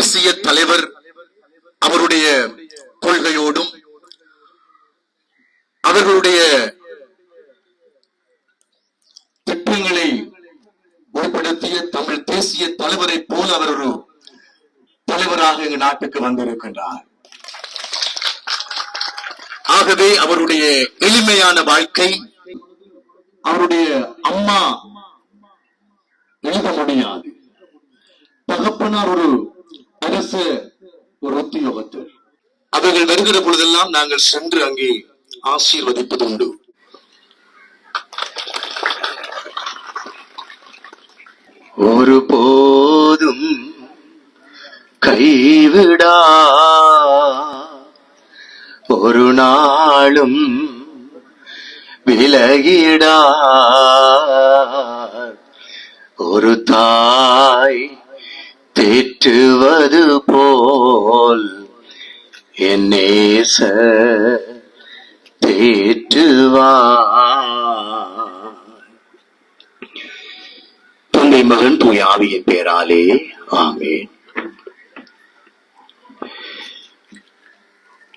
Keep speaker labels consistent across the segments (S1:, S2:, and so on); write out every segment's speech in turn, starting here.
S1: தேசிய தலைவர் அவருடைய கொள்கையோடும் அவர்களுடைய திட்டங்களை உட்படுத்திய தமிழ் தேசிய தலைவரை போல் அவர் ஒரு தலைவராக எங்கள் நாட்டுக்கு வந்திருக்கின்றார். ஆகவே அவருடைய எளிமையான வாழ்க்கை அவருடைய அம்மா எழுத முடியாது. தகப்பனார் ஒரு அரசு ஒரு உத்தியோகத்தர் அவர்கள் வருகிற பொழுதெல்லாம் நாங்கள் சென்று அங்கே ஆசீர்வதிப்பது உண்டு. ஒரு போதும் கைவிடா. ஒரு நாளும் விலகிடா. ஒரு தாய் தேற்றுவது போல் என் நேச தந்தை மகன் தூய் ஆவியின் பேராலே ஆமேன்.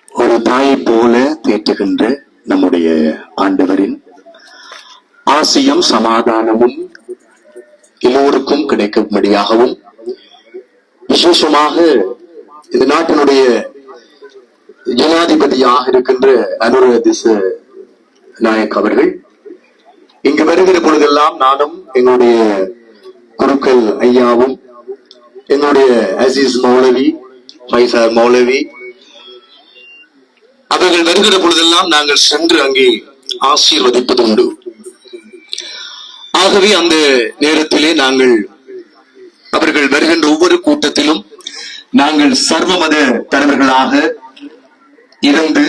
S1: ஒரு தாயை போல தேற்றுகின்ற நம்முடைய ஆண்டவரின் ஆசியும் சமாதானமும் எல்லோருக்கும் கிடைக்கும்படியாகவும் விசேஷமாக இந்த நாட்டினுடைய ஜனாதிபதியாக இருக்கின்ற அனுர திச நாயக் அவர்கள். இங்கு வருகிற பொழுதெல்லாம் நானும் எங்களுடைய குருக்கள் ஐயாவும் எங்களுடைய அசீஸ் மௌலவி ஃபைசார் மௌலவி அவர்கள் வருகிற பொழுதெல்லாம் நாங்கள் சென்று அங்கே ஆசீர்வதிப்பது உண்டு ஆகவே அந்த நேரத்திலே நாங்கள் அவர்கள் வருகின்ற ஒவ்வொரு கூட்டத்திலும் நாங்கள் சர்வ மத தலைவர்களாக இருந்து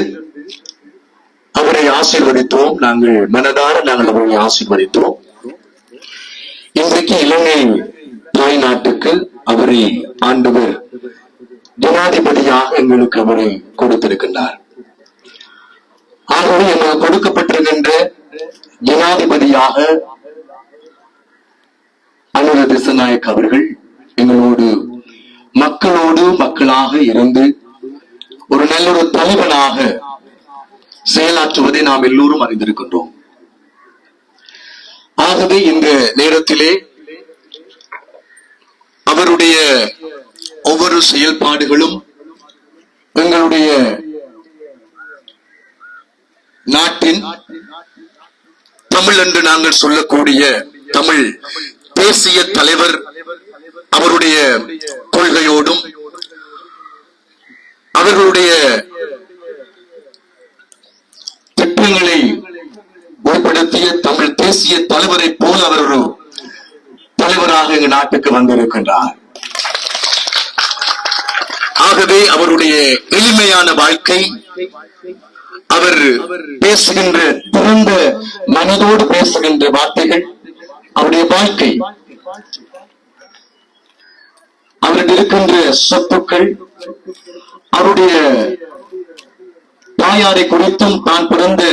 S1: அவரை ஆசீர்வதித்தோம். நாங்கள் மனதார நாங்கள் அவரை ஆசீர்வதித்தோம். இன்றைக்கு இலங்கை தாய் நாட்டுக்கு அவரை ஆண்டவர் ஜனாதிபதியாக எங்களுக்கு அவரை கொடுத்திருக்கின்றார். ஆகவே எங்களுக்கு கொடுக்கப்பட்டிருக்கின்ற ஜனாதிபதியாக அனுர திசநாயக் அவர்கள் எங்களோடு மக்களோடு மக்களாக இருந்து ஒரு நல்ல ஒரு தலைவனாக செயலாற்றுவதை நாம் எல்லோரும் அறிந்திருக்கின்றோம். ஆகவே இந்த நேரத்திலே அவருடைய ஒவ்வொரு செயல்பாடுகளும் எங்களுடைய நாட்டின் தமிழ் என்று நாங்கள் சொல்லக்கூடிய தமிழ் தேசிய தலைவர் அவருடைய கொள்கையோடும் அவர்களுடைய திட்டங்களை உட்படுத்திய தமிழ் தேசிய தலைவரை போல அவர் ஒரு தலைவராக எங்க நாட்டுக்கு வந்திருக்கின்றார். ஆகவே அவருடைய எளிமையான வாழ்க்கை அவர் பேசுகின்ற திறந்த மனதோடு பேசுகின்ற வார்த்தைகள் அவருடைய வாழ்க்கை. அவரிடம் இருக்கின்ற சொத்துக்கள் அவருடைய தாயாரை குறித்தும் தான் பிறந்த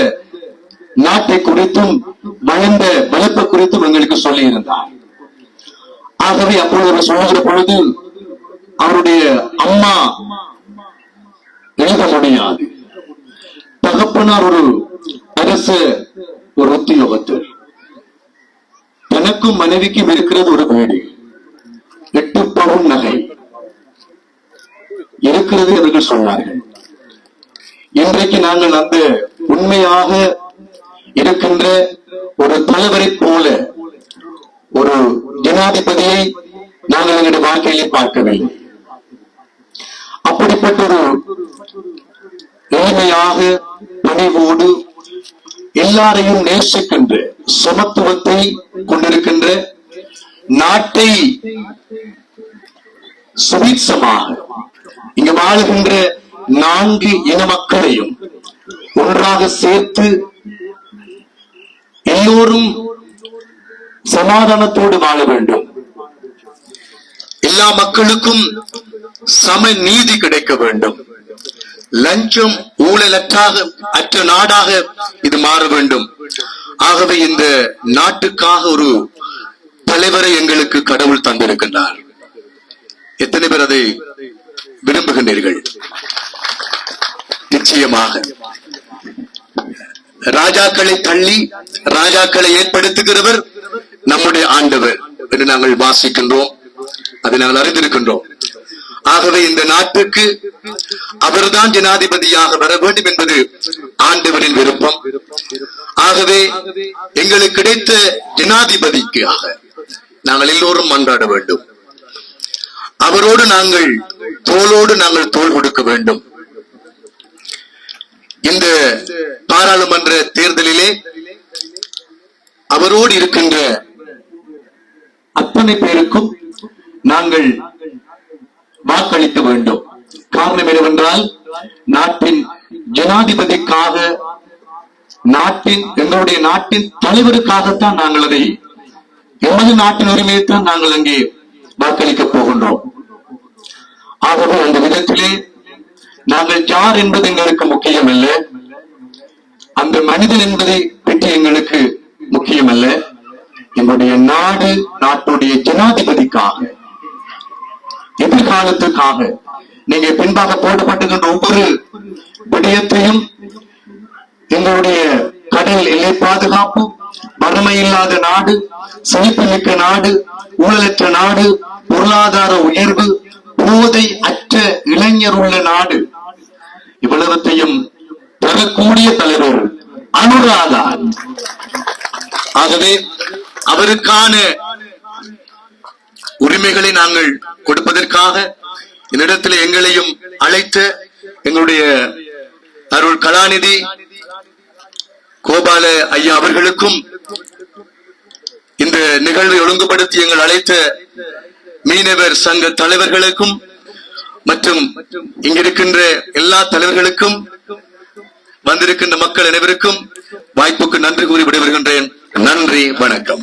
S1: நாட்டை குறித்தும் வளர்ந்த வளர்ப்பு குறித்தும் எங்களுக்கு சொல்லி இருந்தார் ஆகவே அப்பொழுது அவர் சொல்லுகிற பொழுது அவருடைய அம்மா எழுத முடியாது. தகப்பனார் ஒரு அரசு ஒரு உத்தியோகத்தர். தனக்கும் மனைவிக்கும் இருக்கிறது ஒரு வீடு. எட்டு பவுன் நகை. இருக்கிறது என்று சொன்னார்கள். இன்றைக்கு நாங்கள் அந்த உண்மையாக இருக்கின்ற ஒரு தலைவரை போல ஒரு ஜனாதிபதியை நாங்கள் எங்களுடைய வாழ்க்கையிலே பார்க்கவில்லை. அப்படிப்பட்ட ஒரு எளிமையாக பணிவோடு எல்லாரையும் நேசிக்கின்ற சமத்துவத்தை கொண்டிருக்கின்ற நாட்டை சுபீட்சமாக இங்கு வாழ்கின்ற நான்கு இன மக்களையும் ஒன்றாக சேர்த்து எல்லோரும் சமாதானத்தோடு வாழ வேண்டும். எல்லா மக்களுக்கும் சம நீதி கிடைக்க வேண்டும். லஞ்சம் ஊழலற்றாக அற்ற நாடாக இது மாற வேண்டும். ஆகவே இந்த நாட்டுக்காக ஒரு தலைவரை எங்களுக்கு கடவுள் தந்திருக்கின்றார். எத்தனை பேர் அதை விரும்புகின்றீர்கள்? நிச்சயமாக. ராஜாக்களை தள்ளி ராஜாக்களை ஏற்படுத்துகிறவர் நம்முடைய ஆண்டவர் என்று நாங்கள் வாசிக்கின்றோம். அதை நாங்கள் அறிந்திருக்கின்றோம். ஆகவே இந்த நாட்டுக்கு அவர்தான் ஜனாதிபதியாக வர வேண்டும் என்பது ஆண்டவரின் விருப்பம். ஆகவே எங்களுக்கு கிடைத்த ஜனாதிபதிக்காக நாங்கள் எல்லோரும் மன்றாட வேண்டும். அவரோடு நாங்கள் தோளோடு நாங்கள் தோள் கொடுக்க வேண்டும். இந்த பாராளுமன்ற தேர்தலிலே அவரோடு இருக்கின்ற அத்தனை பேருக்கும் நாங்கள் வாக்களிக்க வேண்டும். காரணம் என்னவென்றால் நாட்டின் ஜனாதிபதிக்காக நாட்டின் எங்களுடைய நாட்டின் தலைவருக்காகத்தான் நாங்கள் அதை எமது நாட்டின் உரிமையைத்தான் நாங்கள் அங்கே வாக்களிக்க போகின்றோம். ஆகவே அந்த விதத்திலே நாங்கள் யார் என்பது எங்களுக்கு முக்கியமல்ல. அந்த மனிதன் என்பதை பற்றி எங்களுக்கு முக்கியமல்ல. எங்களுடைய நாடு நாட்டுடைய ஜனாதிபதிக்காக. எதிர்காலத்துக்காக. நீங்க பின்பாக போடப்பட்டுகின்ற ஒவ்வொரு விடயத்தையும் எங்களுடைய கடல் எல்லை பாதுகாப்பு வறுமை இல்லாத நாடு செழிப்புமிக்க நாடு ஊழலற்ற நாடு பொருளாதார உயர்வு போதை அற்ற இளைஞர் உள்ள நாடு. இவ்வளவத்தையும் தரக்கூடிய தலைவர் அனுராதா. ஆகவே அவருக்கான உரிமைகளை நாங்கள் கொடுப்பதற்காக என்னிடத்தில் எங்களையும் அழைத்த எங்களுடைய அருள் கலாநிதி கோபால ஐயா அவர்களுக்கும் இந்த நிகழ்வை ஒழுங்குபடுத்தி எங்கள் அழைத்த மீனவர் சங்க தலைவர்களுக்கும் மற்றும் இங்கிருக்கின்ற எல்லா தலைவர்களுக்கும் வந்திருக்கின்ற மக்கள் அனைவருக்கும் வாய்ப்புக்கு நன்றி கூறி விடைபெறுகின்றேன். நன்றி வணக்கம்.